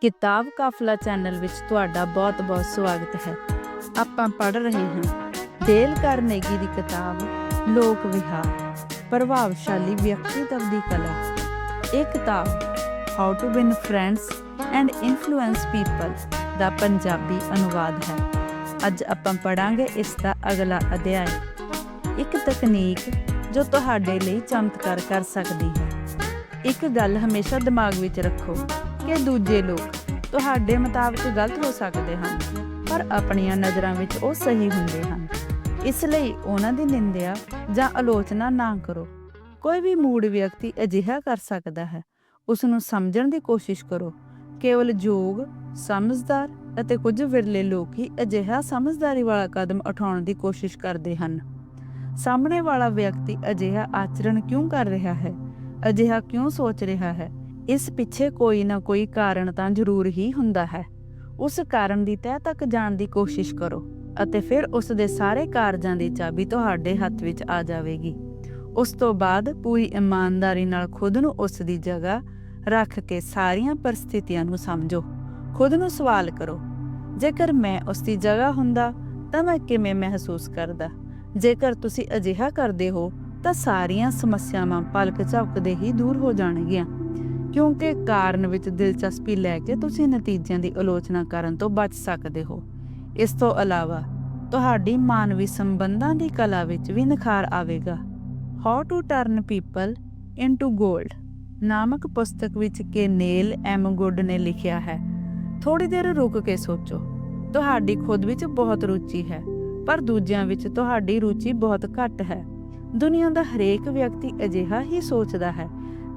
ਕਿਤਾਬ ਕਾਫਲਾ ਚੈਨਲ ਵਿੱਚ ਤੁਹਾਡਾ ਬਹੁਤ-ਬਹੁਤ ਸਵਾਗਤ ਹੈ। ਆਪਾਂ ਪੜ੍ਹ ਰਹੇ ਹਾਂ ਡੇਲ ਕਾਰਨੇਗੀ ਦੀ ਕਿਤਾਬ ਲੋਕ ਵਿਹਾਰ, ਪ੍ਰਭਾਵਸ਼ਾਲੀ ਵਿਅਕਤੀਤਵ ਦੀ ਕਲਾ। ਇਹ ਕਿਤਾਬ how to win friends and influence people ਦਾ ਪੰਜਾਬੀ ਅਨੁਵਾਦ ਹੈ। ਅੱਜ ਆਪਾਂ ਪੜਾਂਗੇ ਇਸ ਦਾ ਅਗਲਾ ਅਧਿਆਇ। ਇੱਕ ਤਕਨੀਕ ਜੋ ਤੁਹਾਡੇ ਲਈ ਚਮਤਕਾਰ ਕਰ ਸਕਦੀ ਹੈ। ਇੱਕ ਗੱਲ ਹਮੇਸ਼ਾ ਦਿਮਾਗ ਵਿੱਚ ਰੱਖੋ। ਕਿ ਦੂਜੇ ਲੋਕ ਤੁਹਾਡੇ ਮੁਤਾਬਕ ਗਲਤ ਹੋ ਸਕਦੇ ਹਨ, ਪਰ ਆਪਣੀਆਂ ਨਜ਼ਰਾਂ ਵਿੱਚ ਉਹ ਸਹੀ ਹੁੰਦੇ ਹਨ। ਇਸ ਲਈ ਉਹਨਾਂ ਦੀ ਨਿੰਦਿਆ ਜਾਂ ਆਲੋਚਨਾ ਨਾ ਕਰੋ। ਕੋਈ ਵੀ ਮੂਡ ਵਿਅਕਤੀ ਅਜਿਹਾ ਕਰ ਸਕਦਾ ਹੈ। ਉਸ ਨੂੰ ਸਮਝਣ ਦੀ ਕੋਸ਼ਿਸ਼ ਕਰੋ। ਕੇਵਲ ਯੋਗ ਸਮਝਦਾਰ ਅਤੇ ਕੁਝ ਵਿਰਲੇ ਲੋਕ ਹੀ ਅਜਿਹਾ ਸਮਝਦਾਰੀ ਵਾਲਾ ਕਦਮ ਉਠਾਉਣ ਦੀ ਕੋਸ਼ਿਸ਼ ਕਰਦੇ ਹਨ। ਸਾਹਮਣੇ ਵਾਲਾ ਵਿਅਕਤੀ ਅਜਿਹਾ ਆਚਰਣ ਕਿਉਂ ਕਰ ਰਿਹਾ ਹੈ? ਅਜਿਹਾ ਕਿਉਂ ਸੋਚ ਰਿਹਾ ਹੈ? ਇਸ ਪਿੱਛੇ ਕੋਈ ਨਾ ਕੋਈ ਕਾਰਨ ਤਾਂ ਜ਼ਰੂਰ ਹੀ ਹੁੰਦਾ ਹੈ। ਉਸ ਕਾਰਨ ਦੀ ਤਹਿ ਤੱਕ ਜਾਣ ਦੀ ਕੋਸ਼ਿਸ਼ ਕਰੋ ਅਤੇ ਫਿਰ ਉਸ ਦੇ ਸਾਰੇ ਕਾਰਜਾਂ ਦੀ ਚਾਬੀ ਤੁਹਾਡੇ ਹੱਥ ਵਿੱਚ ਆ ਜਾਵੇਗੀ। ਉਸ ਤੋਂ ਬਾਅਦ ਪੂਰੀ ਇਮਾਨਦਾਰੀ ਨਾਲ ਖੁਦ ਨੂੰ ਉਸ ਦੀ ਜਗ੍ਹਾ ਰੱਖ ਕੇ ਸਾਰੀਆਂ ਪਰਿਸਥਿਤੀਆਂ ਨੂੰ ਸਮਝੋ। ਖੁਦ ਨੂੰ ਸਵਾਲ ਕਰੋ, ਜੇਕਰ ਮੈਂ ਉਸ ਦੀ ਜਗ੍ਹਾ ਹੁੰਦਾ, ਤਾਂ ਮੈਂ ਕਿਵੇਂ ਮਹਿਸੂਸ ਕਰਦਾ? ਜੇਕਰ ਤੁਸੀਂ ਅਜਿਹਾ ਕਰਦੇ ਹੋ, ਤਾਂ ਸਾਰੀਆਂ ਸਮੱਸਿਆਵਾਂ ਪਲਕ ਝਪਕਦੇ ਹੀ ਦੂਰ ਹੋ ਜਾਣਗੀਆਂ। ਕਿਉਂਕਿ ਕਾਰਨ ਵਿੱਚ ਦਿਲਚਸਪੀ ਲੈ ਕੇ ਤੁਸੀਂ ਨਤੀਜਿਆਂ ਦੀ ਆਲੋਚਨਾ ਕਰਨ ਤੋਂ ਬਚ ਸਕਦੇ ਹੋ। ਇਸ ਤੋਂ ਇਲਾਵਾ, ਤੁਹਾਡੀ ਮਾਨਵੀ ਸੰਬੰਧਾਂ ਦੀ ਕਲਾ ਵਿੱਚ ਵੀ ਨਿਖਾਰ ਆਵੇਗਾ। How to turn people into 골ਡ ਨਾਮਕ ਪੁਸਤਕ ਵਿੱਚ ਕੇਨੇਲ ਐਮ ਗੁੱਡ ਨੇ ਲਿਖਿਆ ਹੈ। ਥੋੜੀ ਦੇਰ ਰੁਕ ਕੇ ਸੋਚੋ, ਤੁਹਾਡੀ ਖੁਦ ਵਿੱਚ ਬਹੁਤ ਰੁਚੀ ਹੈ, ਪਰ ਦੂਜਿਆਂ ਵਿੱਚ ਤੁਹਾਡੀ ਰੁਚੀ ਬਹੁਤ ਘੱਟ ਹੈ। ਦੁਨੀਆ ਦਾ ਹਰੇਕ ਵਿਅਕਤੀ ਅਜਿਹਾ ਹੀ ਸੋਚਦਾ ਹੈ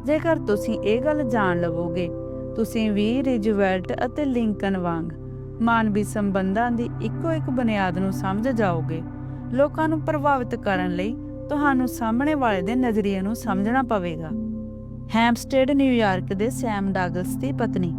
ਜੇਕਰ ਤੁਸੀਂ ਇਹ ਗੱਲ ਜਾਣ ਲਵੋਗੇ, ਤੁਸੀਂ ਵੀ ਰਿਜਵੈਲਟ ਅਤੇ ਲਿੰਕਨ ਵਾਂਗ ਮਾਨਵੀ ਸੰਬੰਧਾਂ ਦੀ ਇੱਕੋ ਇੱਕ ਬੁਨਿਆਦ ਨੂੰ ਸਮਝ ਜਾਓਗੇ। ਲੋਕਾਂ ਨੂੰ ਪ੍ਰਭਾਵਿਤ ਕਰਨ ਲਈ ਤੁਹਾਨੂੰ ਸਾਹਮਣੇ ਵਾਲੇ ਦੇ ਨਜ਼ਰੀਏ ਨੂੰ ਸਮਝਣਾ ਪਵੇਗਾ। ਹੈਮਸਟੇਡ ਨਿਊਯਾਰਕ ਦੇ ਸੈਮ ਡਾਗਲਸ ਦੀ ਪਤਨੀ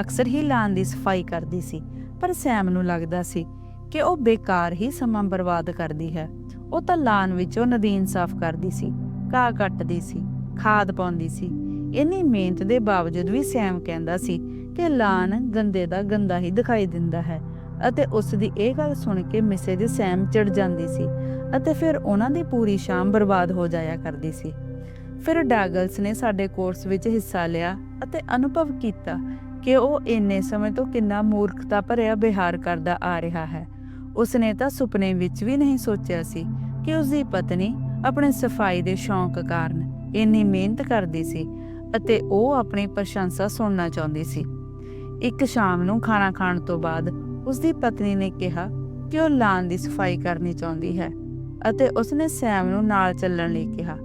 ਅਕਸਰ ਹੀ ਲਾਨ ਦੀ ਸਫ਼ਾਈ ਕਰਦੀ ਸੀ, ਪਰ ਸੈਮ ਨੂੰ ਲੱਗਦਾ ਸੀ ਕਿ ਉਹ ਬੇਕਾਰ ਹੀ ਸਮਾਂ ਬਰਬਾਦ ਕਰਦੀ ਹੈ। ਉਹ ਤਾਂ ਲਾਨ ਵਿੱਚੋਂ ਨਦੀਨ ਸਾਫ਼ ਕਰਦੀ ਸੀ, ਘਾਹ ਕੱਟਦੀ ਸੀ। ਖਾਦ ਪਾਉਂਦੀ ਸੀ। ਇੰਨੀ ਮਿਹਨਤ ਦੇ ਬਾਵਜੂਦ ਵੀ ਸੈਮ ਕਹਿੰਦਾ ਸੀ ਕਿ ਲਾਨ ਗੰਦੇ ਦਾ ਗੰਦਾ ਹੀ ਦਿਖਾਈ ਦਿੰਦਾ ਹੈ ਅਤੇ ਉਸ ਦੀ ਇਹ ਗੱਲ ਸੁਣ ਕੇ ਮਿਸੇਜ ਸੈਮ ਚੜ ਜਾਂਦੀ ਸੀ ਅਤੇ ਫਿਰ ਉਹਨਾਂ ਦੀ ਪੂਰੀ ਸ਼ਾਮ ਬਰਬਾਦ ਹੋ ਜਾਇਆ ਕਰਦੀ ਸੀ। ਫਿਰ ਡਾਗਲਸ ਨੇ ਸਾਡੇ ਕੋਰਸ ਵਿੱਚ ਹਿੱਸਾ ਲਿਆ ਅਤੇ ਅਨੁਭਵ ਕੀਤਾ ਕਿ ਉਹ ਇੰਨੇ ਸਮੇਂ ਤੋਂ ਕਿੰਨਾ ਮੂਰਖਤਾ ਭਰਿਆ ਵਿਹਾਰ ਕਰਦਾ ਆ ਰਿਹਾ ਹੈ। ਉਸਨੇ ਤਾਂ ਸੁਪਨੇ ਵਿੱਚ ਵੀ ਨਹੀਂ ਸੋਚਿਆ ਸੀ ਕਿ ਉਸ ਦੀ ਪਤਨੀ ਆਪਣੇ ਸਫ਼ਾਈ ਦੇ ਸ਼ੌਂਕ ਕਾਰਨ ਇੰਨੀ ਮਿਹਨਤ ਕਰਦੀ ਸੀ ਅਤੇ ਉਹ ਆਪਣੀ ਪ੍ਰਸ਼ੰਸਾ ਸੁਣਨਾ ਚਾਹੁੰਦੀ ਸੀ। ਇੱਕ ਸ਼ਾਮ ਨੂੰ ਖਾਣਾ ਖਾਣ ਤੋਂ ਬਾਅਦ ਉਸ ਦੀ ਪਤਨੀ ਨੇ ਕਿਹਾ ਕਿ ਉਹ ਲਾਨ ਦੀ ਸਫ਼ਾਈ ਕਰਨੀ ਚਾਹੁੰਦੀ ਹੈ ਅਤੇ ਉਸਨੇ ਸੈਮ ਨੂੰ ਨਾਲ ਚੱਲਣ ਲਈ ਕਿਹਾ।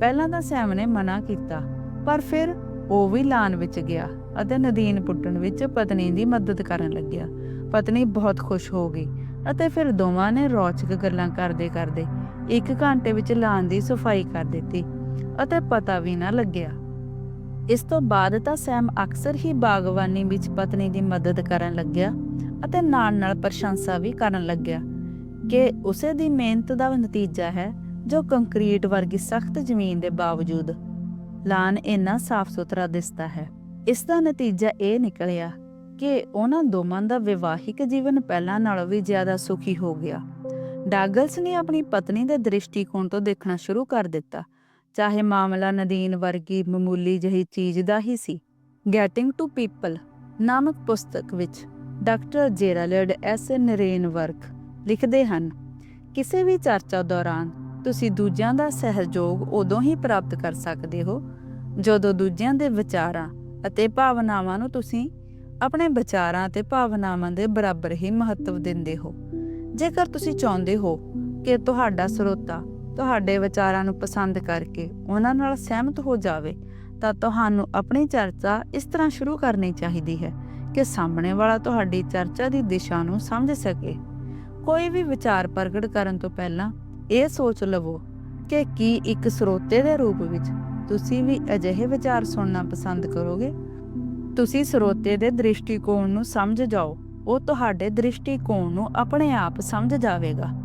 ਪਹਿਲਾਂ ਤਾਂ ਸੈਮ ਨੇ ਮਨਾ ਕੀਤਾ, ਪਰ ਫਿਰ ਉਹ ਵੀ ਲਾਨ ਵਿੱਚ ਗਿਆ ਅਤੇ ਨਦੀਨ ਪੁੱਟਣ ਵਿੱਚ ਪਤਨੀ ਦੀ ਮਦਦ ਕਰਨ ਲੱਗਿਆ। ਪਤਨੀ ਬਹੁਤ ਖੁਸ਼ ਹੋ ਗਈ ਅਤੇ ਫਿਰ ਦੋਵਾਂ ਨੇ ਰੌਚਕ ਗੱਲਾਂ ਕਰਦੇ ਕਰਦੇ ਇੱਕ ਘੰਟੇ ਵਿੱਚ ਲਾਨ ਦੀ ਸਫ਼ਾਈ ਕਰ ਦਿੱਤੀ। ਅਤੇ ਪਤਾ ਵੀ ਨਾ ਲੱਗਿਆ। ਇਸ ਤੋਂ ਬਾਅਦ ਤਾਂ ਸੈਮ ਅਕਸਰ ਹੀ ਬਾਗਵਾਨੀ ਵਿੱਚ ਪਤਨੀ ਦੀ ਮਦਦ ਕਰਨ ਲੱਗਿਆ ਅਤੇ ਨਾਲ-ਨਾਲ ਪ੍ਰਸ਼ੰਸਾ ਵੀ ਕਰਨ ਲੱਗਿਆ ਕਿ ਉਸੇ ਦੀ ਮਿਹਨਤ ਦਾ ਨਤੀਜਾ ਹੈ ਜੋ ਕੰਕਰੀਟ ਵਰਗੀ ਸਖਤ ਜ਼ਮੀਨ ਦੇ ਬਾਵਜੂਦ ਲਾਨ ਇੰਨਾ ਸਾਫ਼ ਸੁਥਰਾ ਦਿਸਦਾ ਹੈ। ਇਸ ਦਾ ਨਤੀਜਾ ਇਹ ਨਿਕਲਿਆ ਕਿ ਉਹਨਾਂ ਦੋਵਾਂ ਦਾ ਵਿਵਾਹਿਕ ਜੀਵਨ ਪਹਿਲਾਂ ਨਾਲੋਂ ਵੀ ਜ਼ਿਆਦਾ ਸੁਖੀ ਹੋ ਗਿਆ। ਡਾਗਲਸ ਨੇ ਆਪਣੀ ਪਤਨੀ ਦੇ ਦ੍ਰਿਸ਼ਟੀਕੋਣ ਤੋਂ ਦੇਖਣਾ ਸ਼ੁਰੂ ਕਰ ਦਿੱਤਾ ਚਾਹੇ ਮਾਮਲਾ ਨਦੀਨ ਵਰਗੀ ਮਾਮੂਲੀ ਜਿਹੀ ਚੀਜ਼ ਦਾ ਹੀ ਸੀ। ਗੈਟਿੰਗ ਟੂ ਪੀਪਲ ਨਾਮਕ ਪੁਸਤਕ ਵਿੱਚ doctor Gerald S Nirenberg ਲਿਖਦੇ ਹਨ, ਕਿਸੇ ਵੀ ਚਰਚਾ ਦੌਰਾਨ ਤੁਸੀਂ ਦੂਜਿਆਂ ਦਾ ਸਹਿਯੋਗ ਉਦੋਂ ਹੀ ਪ੍ਰਾਪਤ ਕਰ ਸਕਦੇ ਹੋ, ਜਦੋਂ ਦੂਜਿਆਂ ਦੇ ਵਿਚਾਰਾਂ ਅਤੇ ਭਾਵਨਾਵਾਂ ਨੂੰ ਤੁਸੀਂ ਆਪਣੇ ਵਿਚਾਰਾਂ ਅਤੇ ਭਾਵਨਾਵਾਂ ਦੇ ਬਰਾਬਰ ਹੀ ਮਹੱਤਵ ਦਿੰਦੇ ਹੋ। ਜੇਕਰ ਤੁਸੀਂ ਚਾਹੁੰਦੇ ਹੋ ਕਿ ਤੁਹਾਡਾ ਸਰੋਤਾ ਤੁਹਾਡੇ ਵਿਚਾਰਾਂ ਨੂੰ ਪਸੰਦ ਕਰਕੇ ਉਹਨਾਂ ਨਾਲ ਸਹਿਮਤ ਹੋ ਜਾਵੇ, ਤਾਂ ਤੁਹਾਨੂੰ ਆਪਣੀ ਚਰਚਾ ਇਸ ਤਰ੍ਹਾਂ ਸ਼ੁਰੂ ਕਰਨੀ ਚਾਹੀਦੀ ਹੈ ਕਿ ਸਾਹਮਣੇ ਵਾਲਾ ਤੁਹਾਡੀ ਚਰਚਾ ਦੀ ਦਿਸ਼ਾ ਨੂੰ ਸਮਝ ਸਕੇ। ਕੋਈ ਵੀ ਵਿਚਾਰ ਪ੍ਰਗਟ ਕਰਨ ਤੋਂ ਪਹਿਲਾਂ ਇਹ ਸੋਚ ਲਵੋ ਕਿ ਕੀ ਇੱਕ ਸਰੋਤੇ ਦੇ ਰੂਪ ਵਿੱਚ ਤੁਸੀਂ ਵੀ ਅਜਿਹੇ ਵਿਚਾਰ ਸੁਣਨਾ ਪਸੰਦ ਕਰੋਗੇ? ਤੁਸੀਂ ਸਰੋਤੇ ਦੇ ਦ੍ਰਿਸ਼ਟੀਕੋਣ ਨੂੰ ਸਮਝ ਜਾਓ, ਉਹ ਤੁਹਾਡੇ ਦ੍ਰਿਸ਼ਟੀਕੋਣ ਨੂੰ ਆਪਣੇ ਆਪ ਸਮਝ ਜਾਵੇਗਾ।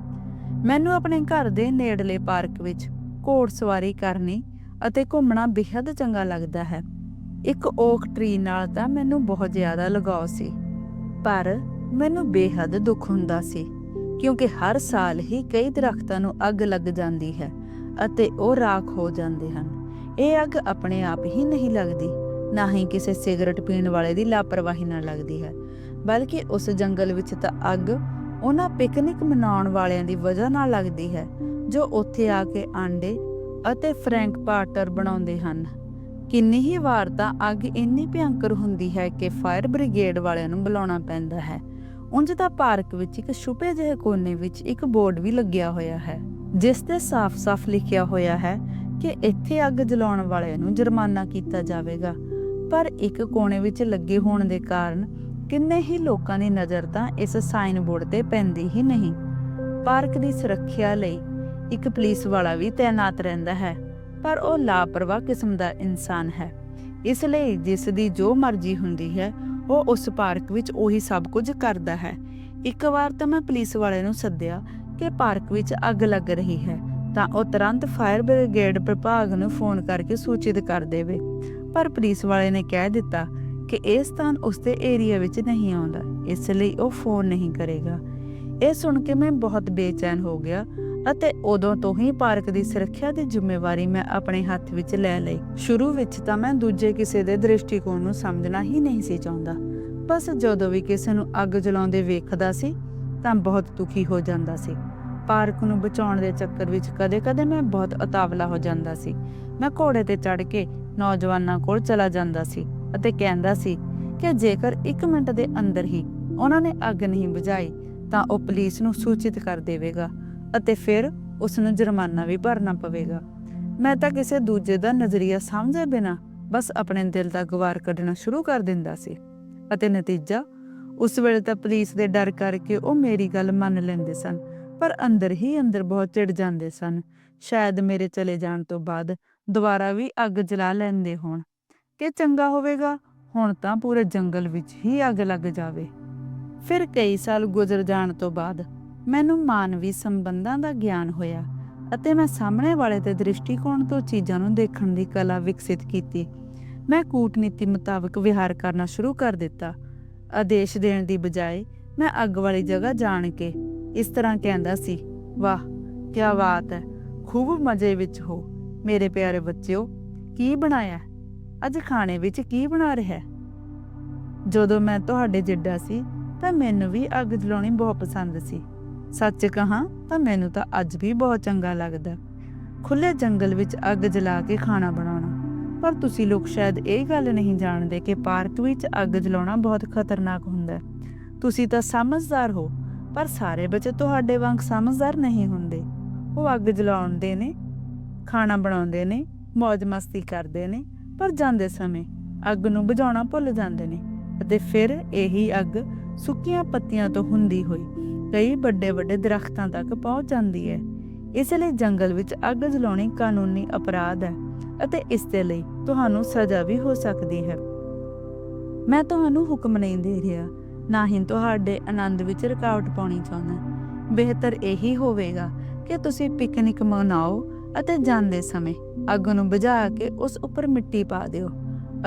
ਮੈਨੂੰ ਆਪਣੇ ਘਰ ਦੇ ਨੇੜਲੇ ਪਾਰਕ ਵਿੱਚ ਘੋੜਸਵਾਰੀ ਕਰਨੀ ਅਤੇ ਘੁੰਮਣਾ ਬੇहद ਚੰਗਾ ਲੱਗਦਾ ਹੈ। ਇੱਕ ਓਕ ਟਰੀ ਨਾਲ ਤਾਂ ਮੈਨੂੰ ਬਹੁਤ ਜ਼ਿਆਦਾ ਲਗਾਅ ਸੀ, ਪਰ ਮੈਨੂੰ ਬੇਹੱਦ ਦੁੱਖ ਹੁੰਦਾ ਸੀ, ਕਿਉਂਕਿ ਹਰ ਸਾਲ ਹੀ ਕਈ ਦਰਖਤਾਂ ਨੂੰ ਅੱਗ ਲੱਗ ਜਾਂਦੀ ਹੈ ਅਤੇ ਉਹ ਰਾਖ ਹੋ ਜਾਂਦੇ ਹਨ। ਇਹ ਅੱਗ ਆਪਣੇ ਆਪ ਹੀ ਨਹੀਂ ਲੱਗਦੀ, ਨਾ ਹੀ ਕਿਸੇ ਸਿਗਰਟ ਪੀਣ ਵਾਲੇ ਦੀ ਲਾਪਰਵਾਹੀ ਨਾਲ ਲੱਗਦੀ ਹੈ, ਬਲਕਿ ਉਸ ਜੰਗਲ ਵਿੱਚ ਤਾਂ ਅੱਗ ਉਹਨਾਂ ਪਿਕਨਿਕ ਮਨਾਉਣ ਵਾਲਿਆਂ ਦੀ ਵਜ੍ਹਾ ਨਾਲ ਲੱਗਦੀ ਹੈ, ਜੋ ਉੱਥੇ ਆ ਕੇ ਆਂਡੇ ਅਤੇ ਫਰੈਂਕ ਪਾਰਟਰ ਬਣਾਉਂਦੇ ਹਨ। ਕਿੰਨੀ ਹੀ ਵਾਰ ਤਾਂ ਅੱਗ ਇੰਨੀ ਭਿਅੰਕਰ ਹੁੰਦੀ ਹੈ ਕਿ ਫਾਇਰ ਬ੍ਰਿਗੇਡ ਵਾਲਿਆਂ ਨੂੰ ਬੁਲਾਉਣਾ ਪੈਂਦਾ ਹੈ। ਉਂਝ ਤਾਂ ਪਾਰਕ ਵਿੱਚ ਇੱਕ ਛੁਪੇ ਜਿਹੇ ਕੋਨੇ ਵਿੱਚ ਇੱਕ ਬੋਰਡ ਵੀ ਲੱਗਿਆ ਹੋਇਆ ਹੈ, ਜਿਸ ਤੇ ਸਾਫ਼-ਸਾਫ਼ ਲਿਖਿਆ ਹੋਇਆ ਹੈ ਕਿ ਇੱਥੇ ਅੱਗ ਜਲਾਉਣ ਵਾਲਿਆਂ ਨੂੰ ਜੁਰਮਾਨਾ ਕੀਤਾ ਜਾਵੇਗਾ। ਪਰ ਇੱਕ ਕੋਨੇ ਵਿੱਚ ਲੱਗੇ ਹੋਣ ਦੇ ਕਾਰਨ ਕਿੰਨੇ ਹੀ ਲੋਕਾਂ ਦੀ ਨਜ਼ਰ ਤਾਂ ਇਸ ਸਾਈਨ ਬੋਰਡ ਤੇ ਪੈਂਦੀ ਹੀ ਨਹੀਂ। ਪਾਰਕ ਦੀ ਸੁਰੱਖਿਆ ਲਈ ਇੱਕ ਪੁਲਿਸ ਵਾਲਾ ਵੀ ਤਾਇਨਾਤ ਰਹਿੰਦਾ ਹੈ, ਪਰ ਉਹ ਲਾਪਰਵਾਹ ਕਿਸਮ ਦਾ ਇਨਸਾਨ ਹੈ। ਇਸ ਲਈ ਜਿਸ ਦੀ ਜੋ ਮਰਜ਼ੀ ਹੁੰਦੀ ਹੈ, ਉਹ ਉਸ ਪਾਰਕ ਵਿੱਚ ਉਹੀ ਸਭ ਕੁਝ ਕਰਦਾ ਹੈ। ਇੱਕ ਵਾਰ ਤਾਂ ਮੈਂ ਪੁਲਿਸ ਵਾਲੇ ਨੂੰ ਸੱਦਿਆ ਕਿ ਪਾਰਕ ਵਿੱਚ ਅੱਗ ਲੱਗ ਰਹੀ ਹੈ, ਤਾਂ ਉਹ ਤੁਰੰਤ ਫਾਇਰ ਬ੍ਰਿਗੇਡ ਵਿਭਾਗ ਨੂੰ ਫੋਨ ਕਰਕੇ ਸੂਚਿਤ ਕਰ ਦੇਵੇ। ਪਰ ਪੁਲਿਸ ਵਾਲੇ ਨੇ ਕਹਿ ਦਿੱਤਾ ਕਿ ਇਹ ਸਥਾਨ ਉਸਦੇ ਏਰੀਆ ਵਿੱਚ ਨਹੀਂ ਆਉਂਦਾ। ਇਸ ਲਈ ਉਹ ਫੋਨ ਨਹੀਂ ਕਰੇਗਾ। ਇਹ ਸੁਣ ਕੇ ਮੈਂ ਬਹੁਤ ਬੇਚੈਨ ਹੋ ਗਿਆ ਅਤੇ ਉਦੋਂ ਤੋਂ ਹੀ ਪਾਰਕ ਦੀ ਸੁਰੱਖਿਆ ਦੀ ਜ਼ਿੰਮੇਵਾਰੀ ਮੈਂ ਆਪਣੇ ਹੱਥ ਵਿੱਚ ਲੈ ਲਈ। ਸ਼ੁਰੂ ਵਿੱਚ ਤਾਂ ਮੈਂ ਦੂਜੇ ਕਿਸੇ ਦੇ ਦ੍ਰਿਸ਼ਟੀਕੋਣ ਨੂੰ ਸਮਝਣਾ ਹੀ ਨਹੀਂ ਸੀ ਚਾਹੁੰਦਾ। ਬਸ ਜਦੋਂ ਵੀ ਕਿਸੇ ਨੂੰ ਅੱਗ ਜਲਾਉਂਦੇ ਵੇਖਦਾ ਸੀ, ਤਾਂ ਬਹੁਤ ਦੁਖੀ ਹੋ ਜਾਂਦਾ ਸੀ। ਪਾਰਕ ਨੂੰ ਬਚਾਉਣ ਦੇ ਚੱਕਰ ਵਿੱਚ ਕਦੇ-ਕਦੇ ਮੈਂ ਬਹੁਤ ਉਤਾਵਲਾ ਹੋ ਜਾਂਦਾ ਸੀ। ਮੈਂ ਘੋੜੇ ਤੇ ਚੜ੍ਹ ਕੇ ਨੌਜਵਾਨਾਂ ਕੋਲ ਚਲਾ ਜਾਂਦਾ ਸੀ। ਅਤੇ ਕਹਿੰਦਾ ਸੀ ਕਿ ਜੇਕਰ 1 ਮਿੰਟ ਦੇ ਅੰਦਰ ਹੀ ਉਹਨਾਂ ਨੇ ਅੱਗ ਨਹੀਂ ਬੁਝਾਈ, ਤਾਂ ਉਹ ਪੁਲਿਸ ਨੂੰ ਸੂਚਿਤ ਕਰ ਦੇਵੇਗਾ ਅਤੇ ਫਿਰ ਉਸ ਨੂੰ ਜੁਰਮਾਨਾ ਵੀ ਭਰਨਾ ਪਵੇਗਾ। ਮੈਂ ਤਾਂ ਕਿਸੇ ਦੂਜੇ ਦਾ ਨਜ਼ਰੀਆ ਸਮਝੇ ਬਿਨਾ ਬਸ ਆਪਣੇ ਦਿਲ ਦਾ ਗਵਾਰ ਕੱਢਣਾ ਸ਼ੁਰੂ ਕਰ ਦਿੰਦਾ ਸੀ ਅਤੇ ਨਤੀਜਾ, ਉਸ ਵੇਲੇ ਤਾਂ ਪੁਲਿਸ ਦੇ ਡਰ ਕਰਕੇ ਉਹ ਮੇਰੀ ਗੱਲ ਮੰਨ ਲੈਂਦੇ ਸਨ, ਪਰ ਅੰਦਰ ਹੀ ਅੰਦਰ ਬਹੁਤ ਚਿੜ ਜਾਂਦੇ ਸਨ। ਸ਼ਾਇਦ ਮੇਰੇ ਚਲੇ ਜਾਣ ਤੋਂ ਬਾਅਦ ਦੁਬਾਰਾ ਵੀ ਅੱਗ ਜਲਾ ਲੈਂਦੇ ਹੋਣ। ਕਿ ਚੰਗਾ ਹੋਵੇਗਾ, ਹੁਣ ਤਾਂ ਪੂਰੇ ਜੰਗਲ ਵਿੱਚ ਹੀ ਅੱਗ ਲੱਗ ਜਾਵੇ। ਫਿਰ ਕਈ ਸਾਲ ਗੁਜ਼ਰ ਜਾਣ ਤੋਂ ਬਾਅਦ ਮੈਨੂੰ ਮਾਨਵੀ ਸੰਬੰਧਾਂ ਦਾ ਗਿਆਨ ਹੋਇਆ ਅਤੇ ਮੈਂ ਸਾਹਮਣੇ ਵਾਲੇ ਦੇ ਦ੍ਰਿਸ਼ਟੀਕੋਣ ਤੋਂ ਚੀਜ਼ਾਂ ਨੂੰ ਦੇਖਣ ਦੀ ਕਲਾ ਵਿਕਸਿਤ ਕੀਤੀ। ਮੈਂ ਕੂਟਨੀਤੀ ਮੁਤਾਬਕ ਵਿਹਾਰ ਕਰਨਾ ਸ਼ੁਰੂ ਕਰ ਦਿੱਤਾ। ਆਦੇਸ਼ ਦੇਣ ਦੀ ਬਜਾਏ ਮੈਂ ਅੱਗ ਵਾਲੀ ਜਗ੍ਹਾ ਜਾਣ ਕੇ ਇਸ ਤਰ੍ਹਾਂ ਕਹਿੰਦਾ ਸੀ, ਵਾਹ ਕੀ ਬਾਤ ਹੈ, ਖੂਬ ਮਜ਼ੇ ਵਿੱਚ ਹੋ। ਮੇਰੇ ਪਿਆਰੇ ਬੱਚਿਓ, ਕੀ ਬਣਾਇਆ? ਅੱਜ ਖਾਣੇ ਵਿੱਚ ਕੀ ਬਣਾ ਰਿਹਾ ਹੈ? ਜਦੋਂ ਮੈਂ ਤੁਹਾਡੇ ਜਿੱਡਾ ਸੀ, ਤਾਂ ਮੈਨੂੰ ਵੀ ਅੱਗ ਜਲਾਉਣੀ ਬਹੁਤ ਪਸੰਦ ਸੀ। ਸੱਚ ਕਹਾਂ, ਤਾਂ ਮੈਨੂੰ ਤਾਂ ਅੱਜ ਵੀ ਬਹੁਤ ਚੰਗਾ ਲੱਗਦਾ। ਖੁੱਲੇ ਜੰਗਲ ਵਿੱਚ ਅੱਗ ਜਲਾ ਕੇ ਖਾਣਾ ਬਣਾਉਣਾ। ਪਰ ਤੁਸੀਂ ਲੋਕ ਸ਼ਾਇਦ ਇਹ ਗੱਲ ਨਹੀਂ ਜਾਣਦੇ ਕਿ ਪਾਰਕ ਵਿੱਚ ਅੱਗ ਜਲਾਉਣਾ ਬਹੁਤ ਖਤਰਨਾਕ ਹੁੰਦਾ। ਤੁਸੀਂ ਤਾਂ ਸਮਝਦਾਰ ਹੋ, ਪਰ ਸਾਰੇ ਬੱਚੇ ਤੁਹਾਡੇ ਵਾਂਗ ਸਮਝਦਾਰ ਨਹੀਂ ਹੁੰਦੇ। ਉਹ ਅੱਗ ਜਲਾਉਂਦੇ ਨੇ, ਖਾਣਾ ਬਣਾਉਂਦੇ ਨੇ ਮौज ਮਸਤੀ ਕਰਦੇ ਨੇ ਪਰ ਜਾਂਦੇ ਸਮੇਂ ਅੱਗ ਨੂੰ ਬੁਝਾਉਣਾ ਭੁੱਲ ਜਾਂਦੇ ਨੇ ਅਤੇ ਫਿਰ ਇਹੀ ਅੱਗ ਸੁੱਕੀਆਂ ਪੱਤੀਆਂ ਤੋਂ ਹੁੰਦੀ ਹੋਈ ਕਈ ਵੱਡੇ ਵੱਡੇ ਦਰਖਤਾਂ ਤੱਕ ਪਹੁੰਚ ਜਾਂਦੀ ਹੈ। ਇਸ ਲਈ ਜੰਗਲ ਵਿੱਚ ਅੱਗ ਜਲਾਉਣੀ ਕਾਨੂੰਨੀ ਅਪਰਾਧ ਹੈ ਅਤੇ ਇਸ ਦੇ ਲਈ ਤੁਹਾਨੂੰ ਸਜ਼ਾ ਵੀ ਹੋ ਸਕਦੀ ਹੈ। ਮੈਂ ਤੁਹਾਨੂੰ ਹੁਕਮ ਨਹੀਂ ਦੇ ਰਿਹਾ, ਨਾ ਹੀ ਤੁਹਾਡੇ ਆਨੰਦ ਵਿੱਚ ਰੁਕਾਵਟ ਪਾਉਣੀ ਚਾਹੁੰਦਾ। ਬਿਹਤਰ ਇਹੀ ਹੋਵੇਗਾ ਕਿ ਤੁਸੀਂ ਪਿਕਨਿਕ ਮਨਾਓ ਅਤੇ ਜਾਂਦੇ ਸਮੇਂ ਅੱਗ ਨੂੰ ਬੁਝਾ ਕੇ ਉਸ ਉੱਪਰ ਮਿੱਟੀ ਪਾ ਦਿਓ।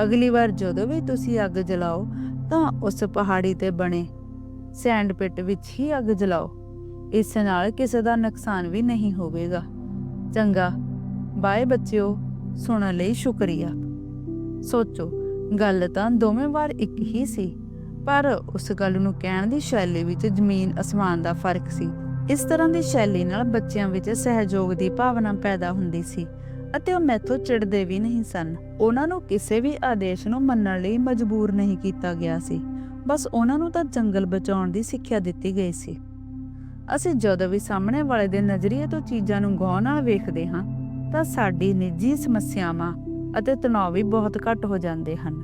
ਅਗਲੀ ਵਾਰ ਜਦੋਂ ਵੀ ਤੁਸੀਂ ਅੱਗ ਜਲਾਓ, ਤਾਂ ਉਸ ਪਹਾੜੀ ਤੇ ਬਣੇ ਸੈਂਡ ਪਿਟ ਵਿੱਚ ਹੀ ਅੱਗ ਜਲਾਓ। ਇਸ ਨਾਲ ਕਿਸੇ ਦਾ ਨੁਕਸਾਨ ਵੀ ਨਹੀਂ ਹੋਵੇਗਾ। ਚੰਗਾ। ਬਾਏ ਬੱਚਿਓ। ਸੁਣਨ ਲਈ ਸ਼ੁਕਰੀਆ। ਸੋਚੋ, ਗੱਲ ਤਾਂ ਦੋਵੇਂ ਵਾਰ ਇੱਕ ਹੀ ਸੀ, ਪਰ ਉਸ ਗੱਲ ਨੂੰ ਕਹਿਣ ਦੀ ਸ਼ੈਲੀ ਵਿੱਚ ਜ਼ਮੀਨ ਅਸਮਾਨ ਦਾ ਫ਼ਰਕ ਸੀ। ਇਸ ਤਰ੍ਹਾਂ ਦੀ ਸ਼ੈਲੀ ਨਾਲ ਬੱਚਿਆਂ ਵਿੱਚ ਸਹਿਯੋਗ ਦੀ ਭਾਵਨਾ ਪੈਦਾ ਹੁੰਦੀ ਸੀ ਅਤੇ ਉਹ ਮੈਥੋਂ ਚਿੜਦੇ ਵੀ ਨਹੀਂ ਸਨ। ਉਹਨਾਂ ਨੂੰ ਕਿਸੇ ਵੀ ਆਦੇਸ਼ ਨੂੰ ਮੰਨਣ ਲਈ ਮਜਬੂਰ ਨਹੀਂ ਕੀਤਾ ਗਿਆ ਸੀ। ਬਸ ਉਹਨਾਂ ਨੂੰ ਤਾਂ ਜੰਗਲ ਬਚਾਉਣ ਦੀ ਸਿੱਖਿਆ ਦਿੱਤੀ ਗਈ ਸੀ। ਅਸੀਂ ਜਦੋਂ ਵੀ ਸਾਹਮਣੇ ਵਾਲੇ ਦੇ ਨਜ਼ਰੀਏ ਤੋਂ ਚੀਜ਼ਾਂ ਨੂੰ ਗੌਰ ਨਾਲ ਵੇਖਦੇ ਹਾਂ, ਤਾਂ ਸਾਡੀ ਨਿੱਜੀ ਸਮੱਸਿਆਵਾਂ ਅਤੇ ਤਣਾਅ ਵੀ ਬਹੁਤ ਘੱਟ ਹੋ ਜਾਂਦੇ ਹਨ।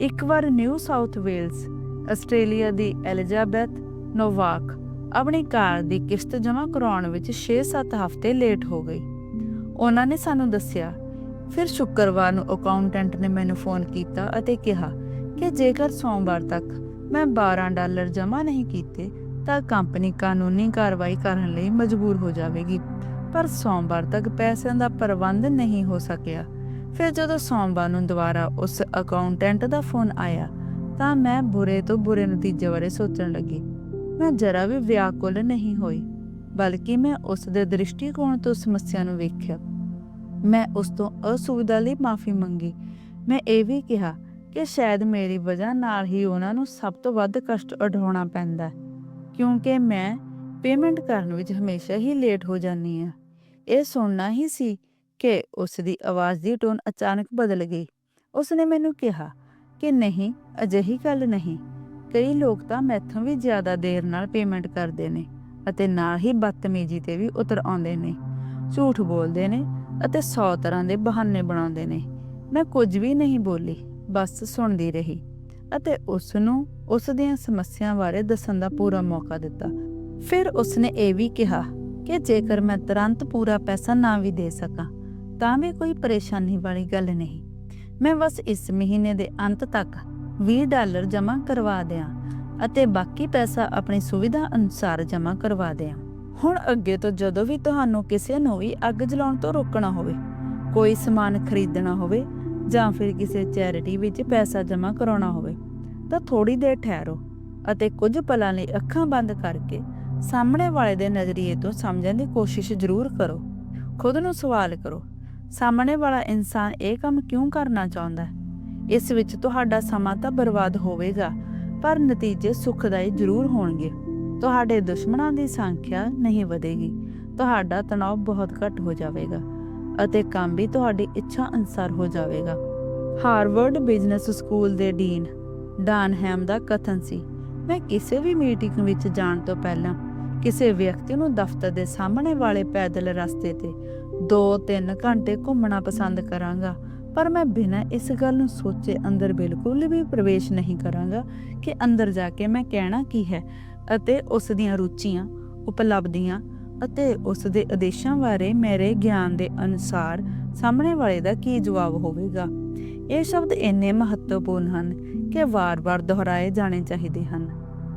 ਇੱਕ ਵਾਰ ਨਿਊ ਸਾਊਥ ਵੇਲਸ ਆਸਟ੍ਰੇਲੀਆ ਦੀ ਐਲਿਜ਼ਾਬੈਥ ਨੋਵਾਕ ਆਪਣੀ ਕਾਰ ਦੀ ਕਿਸ਼ਤ ਜਮ੍ਹਾਂ ਕਰਾਉਣ ਵਿੱਚ 6-7 ਹਫ਼ਤੇ ਲੇਟ ਹੋ ਗਈ ਉਹਨਾਂ ਨੇ ਸਾਨੂੰ ਦੱਸਿਆ, ਫਿਰ ਸ਼ੁੱਕਰਵਾਰ ਨੂੰ ਅਕਾਊਂਟੈਂਟ ਨੇ ਮੈਨੂੰ ਫੋਨ ਕੀਤਾ ਅਤੇ ਕਿਹਾ ਕਿ ਜੇਕਰ ਸੋਮਵਾਰ ਤੱਕ ਮੈਂ 12 ਡਾਲਰ ਜਮ੍ਹਾਂ ਨਹੀਂ ਕੀਤੇ, ਤਾਂ ਕੰਪਨੀ ਕਾਨੂੰਨੀ ਕਾਰਵਾਈ ਕਰਨ ਲਈ ਮਜਬੂਰ ਹੋ ਜਾਵੇਗੀ। ਪਰ ਸੋਮਵਾਰ ਤੱਕ ਪੈਸਿਆਂ ਦਾ ਪ੍ਰਬੰਧ ਨਹੀਂ ਹੋ ਸਕਿਆ। ਫਿਰ ਜਦੋਂ ਸੋਮਵਾਰ ਨੂੰ ਦੁਬਾਰਾ ਉਸ ਅਕਾਊਂਟੈਂਟ ਦਾ ਫੋਨ ਆਇਆ, ਤਾਂ ਮੈਂ ਬੁਰੇ ਤੋਂ ਬੁਰੇ ਨਤੀਜੇ ਬਾਰੇ ਸੋਚਣ ਲੱਗੀ। ਮੈਂ ਜਰਾ ਵੀ ਵਿਆਕੁਲ ਨਹੀਂ ਹੋਈ, ਬਲਕਿ ਮੈਂ ਉਸ ਦੇ ਦ੍ਰਿਸ਼ਟੀਕੋਣ ਤੋਂ ਸਮੱਸਿਆ ਨੂੰ ਵੇਖਿਆ। ਮੈਂ ਉਸ ਤੋਂ ਅਸੁਵਿਧਾ ਲਈ ਮਾਫੀ ਮੰਗੀ। ਮੈਂ ਇਹ ਵੀ ਕਿਹਾ ਕਿ ਸ਼ਾਇਦ ਮੇਰੀ ਵਜ੍ਹਾ ਨਾਲ ਹੀ ਉਹਨਾਂ ਨੂੰ ਸਭ ਤੋਂ ਵੱਧ ਕਸ਼ਟ ਉਠਾਉਣਾ ਪੈਂਦਾ, ਕਿਉਂਕਿ ਮੈਂ ਪੇਮੈਂਟ ਕਰਨ ਵਿੱਚ ਹਮੇਸ਼ਾ ਹੀ ਲੇਟ ਹੋ ਜਾਂਦੀ ਹਾਂ। ਇਹ ਸੁਣਨਾ ਹੀ ਸੀ ਕਿ ਉਸ ਦੀ ਆਵਾਜ਼ ਦੀ ਟੋਨ ਅਚਾਨਕ ਬਦਲ ਗਈ। ਉਸ ਨੇ ਮੈਨੂੰ ਕਿਹਾ ਕਿ ਨਹੀਂ, ਅਜਿਹੀ ਗੱਲ ਨਹੀਂ। ਕਈ ਲੋਕ ਤਾਂ ਮੈਥੋਂ ਵੀ ਜ਼ਿਆਦਾ ਦੇਰ ਨਾਲ ਪੇਮੈਂਟ ਕਰਦੇ ਨੇ ਅਤੇ ਨਾਲ ਹੀ ਬਦਤਮੀਜ਼ੀ ਤੇ ਵੀ ਉਤਰ ਆਉਂਦੇ ਨੇ। ਝੂਠ ਬੋਲਦੇ ਨੇ ਅਤੇ 100 ਤਰ੍ਹਾਂ ਦੇ ਬਹਾਨੇ ਬਣਾਉਂਦੇ ਨੇ। ਮੈਂ ਕੁਝ ਵੀ ਨਹੀਂ ਬੋਲੀ, ਬਸ ਸੁਣਦੀ ਰਹੀ ਅਤੇ ਉਸ ਨੂੰ ਉਸ ਦੀਆਂ ਸਮੱਸਿਆਵਾਂ ਬਾਰੇ ਦੱਸਣ ਦਾ ਪੂਰਾ ਮੌਕਾ ਦਿੱਤਾ। ਫਿਰ ਉਸਨੇ ਇਹ ਵੀ ਕਿਹਾ ਕਿ ਜੇਕਰ ਮੈਂ ਤੁਰੰਤ ਪੂਰਾ ਪੈਸਾ ਨਾ ਵੀ ਦੇ ਸਕਾਂ, ਤਾਂ ਵੀ ਕੋਈ ਪਰੇਸ਼ਾਨੀ ਵਾਲੀ ਗੱਲ ਨਹੀਂ। ਮੈਂ ਬਸ ਇਸ ਮਹੀਨੇ ਦੇ ਅੰਤ ਤੱਕ 20 ਡਾਲਰ ਜਮ੍ਹਾਂ ਕਰਵਾ ਦਿਆਂ ਅਤੇ ਬਾਕੀ ਪੈਸਾ ਆਪਣੀ ਸੁਵਿਧਾ ਅਨੁਸਾਰ ਜਮ੍ਹਾਂ ਕਰਵਾ ਦਿਆਂ। ਹੁਣ ਅੱਗੇ ਤੋਂ ਜਦੋਂ ਵੀ ਤੁਹਾਨੂੰ ਕਿਸੇ ਨੂੰ ਵੀ ਅੱਗ ਜਲਾਉਣ ਤੋਂ ਰੋਕਣਾ ਹੋਵੇ, ਕੋਈ ਸਮਾਨ ਖਰੀਦਣਾ ਹੋਵੇ ਜਾਂ ਫਿਰ ਕਿਸੇ ਚੈਰਿਟੀ ਵਿੱਚ ਪੈਸਾ ਜਮ੍ਹਾਂ ਕਰਾਉਣਾ ਹੋਵੇ, ਤਾਂ ਥੋੜੀ ਦੇਰ ਠਹਿਰੋ ਅਤੇ ਕੁਝ ਪਲਾਂ ਲਈ ਅੱਖਾਂ ਬੰਦ ਕਰਕੇ ਸਾਹਮਣੇ ਵਾਲੇ ਦੇ ਨਜ਼ਰੀਏ ਤੋਂ ਸਮਝਣ ਦੀ ਕੋਸ਼ਿਸ਼ ਜ਼ਰੂਰ ਕਰੋ। ਖੁਦ ਨੂੰ ਸਵਾਲ ਕਰੋ, ਸਾਹਮਣੇ ਵਾਲਾ ਇਨਸਾਨ ਇਹ ਕੰਮ ਕਿਉਂ ਕਰਨਾ ਚਾਹੁੰਦਾ ਹੈ? ਇਸ ਵਿੱਚ ਤੁਹਾਡਾ ਸਮਾਂ ਤਾਂ ਬਰਬਾਦ ਹੋਵੇਗਾ, ਪਰ ਨਤੀਜੇ ਸੁਖਦਾਈ ਜ਼ਰੂਰ ਹੋਣਗੇ। ਤੁਹਾਡੇ ਦੁਸ਼ਮਣਾਂ ਦੀ ਸੰਖਿਆ ਨਹੀਂ ਵਧੇਗੀ। ਤੁਹਾਡਾ ਤਣਾਅ ਬਹੁਤ ਘੱਟ ਹੋ ਜਾਵੇਗਾ ਅਤੇ ਕੰਮ ਵੀ ਤੁਹਾਡੀ ਇੱਛਾ ਅਨੁਸਾਰ ਹੋ ਜਾਵੇਗਾ। ਹਾਰਵਰਡ ਬਿਜ਼ਨਸ ਸਕੂਲ ਦੇ ਡੀਨ ਡਾਨ ਦਾ ਕਥਨ ਸੀ, ਮੈਂ ਕਿਸੇ ਵੀ ਮੀਟਿੰਗ ਵਿੱਚ ਜਾਣ ਤੋਂ ਪਹਿਲਾਂ ਕਿਸੇ ਵਿਅਕਤੀ ਨੂੰ ਦਫ਼ਤਰ ਦੇ ਸਾਹਮਣੇ ਵਾਲੇ ਪੈਦਲ ਰਸਤੇ ਤੇ 2-3 ਘੰਟੇ ਘੁੰਮਣਾ ਪਸੰਦ ਕਰਾਂਗਾ। ਪਰ ਮੈਂ ਬਿਨਾਂ ਇਸ ਗੱਲ ਨੂੰ ਸੋਚੇ ਅੰਦਰ ਬਿਲਕੁਲ ਵੀ ਪ੍ਰਵੇਸ਼ ਨਹੀਂ ਕਰਾਂਗਾ ਕਿ ਅੰਦਰ ਜਾ ਕੇ ਮੈਂ ਕਹਿਣਾ ਕੀ ਹੈ ਅਤੇ ਉਸ ਦੀਆਂ ਰੁਚੀਆਂ, ਉਪਲਬਧੀਆਂ ਅਤੇ ਉਸ ਦੇ ਆਦੇਸ਼ਾਂ ਬਾਰੇ ਮੇਰੇ ਗਿਆਨ ਦੇ ਅਨੁਸਾਰ ਸਾਹਮਣੇ ਵਾਲੇ ਦਾ ਕੀ ਜਵਾਬ ਹੋਵੇਗਾ? ਇਹ ਸ਼ਬਦ ਇੰਨੇ ਮਹੱਤਵਪੂਰਨ ਹਨ ਕਿ ਵਾਰ-ਵਾਰ ਦੁਹਰਾਏ ਜਾਣੇ ਚਾਹੀਦੇ ਹਨ।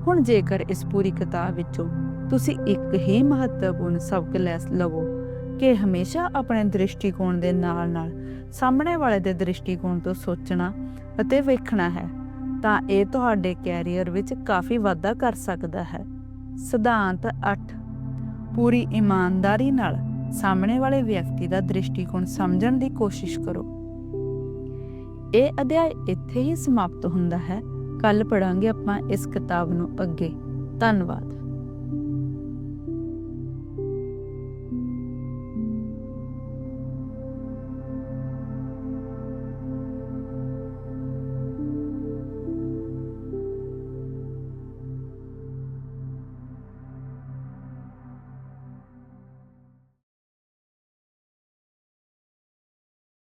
ਹੁਣ ਜੇਕਰ ਇਸ ਪੂਰੀ ਕਿਤਾਬ ਵਿੱਚੋਂ ਤੁਸੀਂ ਇੱਕ ਹੀ ਮਹੱਤਵਪੂਰਨ ਸਬਕ ਲੈ ਲਵੋ ਕਿ ਹਮੇਸ਼ਾ ਆਪਣੇ ਦ੍ਰਿਸ਼ਟੀਕੋਣ ਦੇ ਨਾਲ-ਨਾਲ ਸਾਹਮਣੇ ਵਾਲੇ ਦੇ ਦ੍ਰਿਸ਼ਟੀਕੋਣ ਤੋਂ ਸੋਚਣਾ ਅਤੇ ਵੇਖਣਾ ਹੈ, ਤਾਂ ਇਹ ਤੁਹਾਡੇ ਕੈਰੀਅਰ ਵਿੱਚ ਕਾਫੀ ਵਾਧਾ ਕਰ ਸਕਦਾ ਹੈ। ਸਿਧਾਂਤ 8 ਪੂਰੀ ਇਮਾਨਦਾਰੀ ਨਾਲ ਸਾਹਮਣੇ ਵਾਲੇ ਵਿਅਕਤੀ ਦਾ ਦ੍ਰਿਸ਼ਟੀਕੋਣ ਸਮਝਣ ਦੀ ਕੋਸ਼ਿਸ਼ ਕਰੋ। ਇਹ ਅਧਿਆਇ ਇੱਥੇ ਹੀ ਸਮਾਪਤ ਹੁੰਦਾ ਹੈ। ਕੱਲ ਪੜਾਂਗੇ ਆਪਾਂ ਇਸ ਕਿਤਾਬ ਨੂੰ ਅੱਗੇ। ਧੰਨਵਾਦ।